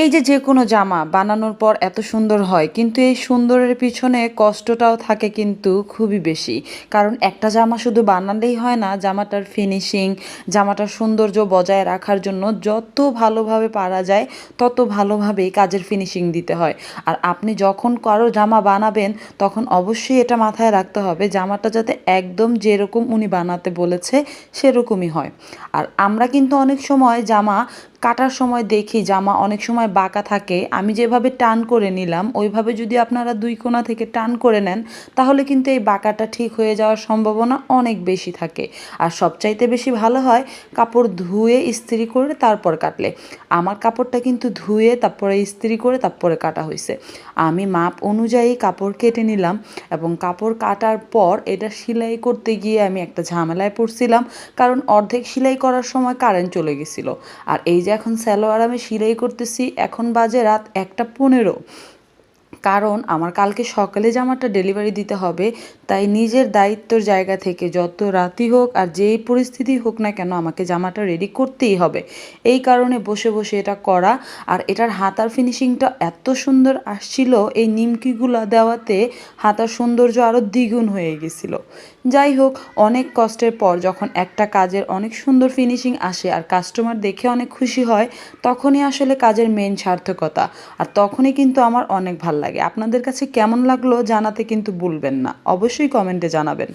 এই যে যে কোনো জামা বানানোর পর এত সুন্দর হয়, কিন্তু এই সুন্দরের পিছনে কষ্টটাও থাকে কিন্তু খুবই বেশি। কারণ একটা জামা শুধু বানালেই হয় না, জামাটার ফিনিশিং জামাটার সৌন্দর্য বজায় রাখার জন্য যত ভালোভাবে পারা যায়, তত ভালোভাবেই কাজের ফিনিশিং দিতে হয়। আর আপনি যখন কারও জামা বানাবেন, তখন অবশ্যই এটা মাথায় রাখতে হবে, জামাটা যাতে একদম যেরকম উনি বানাতে বলেছে, সেরকমই হয়। আর আমরা কিন্তু অনেক সময় জামা কাটার সময় দেখি, জামা অনেক সময় বাঁকা থাকে, আমি যেভাবে টান করে নিলাম, ওইভাবে যদি আপনারা দুই কোণা থেকে টান করে নেন, তাহলে কিন্তু এই বাঁকাটা ঠিক হয়ে যাওয়ার সম্ভাবনা অনেক বেশি থাকে। আর সবচাইতে বেশি ভালো হয় কাপড় ধুয়ে ইস্ত্রি করে তারপর কাটলে। আমার কাপড়টা কিন্তু ধুয়ে তারপরে ইস্ত্রি করে তারপরে কাটা হয়েছে আমি মাপ অনুযায়ী কাপড় কেটে নিলাম এবং কাপড় কাটার পর এটা সেলাই করতে গিয়ে আমি একটা ঝামেলায় পড়ছিলাম, কারণ অর্ধেক সেলাই করার সময় কারেন্ট চলে গেছিল। আর এই যে এখন স্যালোয়ার আমি সেলাই করতেছি এখন বাজে রাত একটা পনেরো। কারণ আমার কালকে সকালে জামাটা ডেলিভারি দিতে হবে, তাই নিজের দায়িত্বর জায়গা থেকে যত রাতি হোক আর যেই পরিস্থিতি হোক না কেন আমাকে জামাটা রেডি করতেই হবে। এই কারণে বসে বসে এটা করা আর এটার হাতার ফিনিশিংটা এত সুন্দর আসছিল, এই নিমকিগুলো দেওয়াতে হাতার সৌন্দর্য আরও দ্বিগুণ হয়ে গেছিল। যাই হোক, অনেক কষ্টের পর যখন একটা কাজের অনেক সুন্দর ফিনিশিং আসে আর কাস্টমার দেখে অনেক খুশি হয়, তখনই আসলে কাজের মেন সার্থকতা। আর তখনই কিন্তু আমার অনেক ভালো লাগে। আপনাদের কাছে কেমন লাগল জানাতে কিন্তু ভুলবেন না। অবশ্যই কমেন্টে জানাবেন।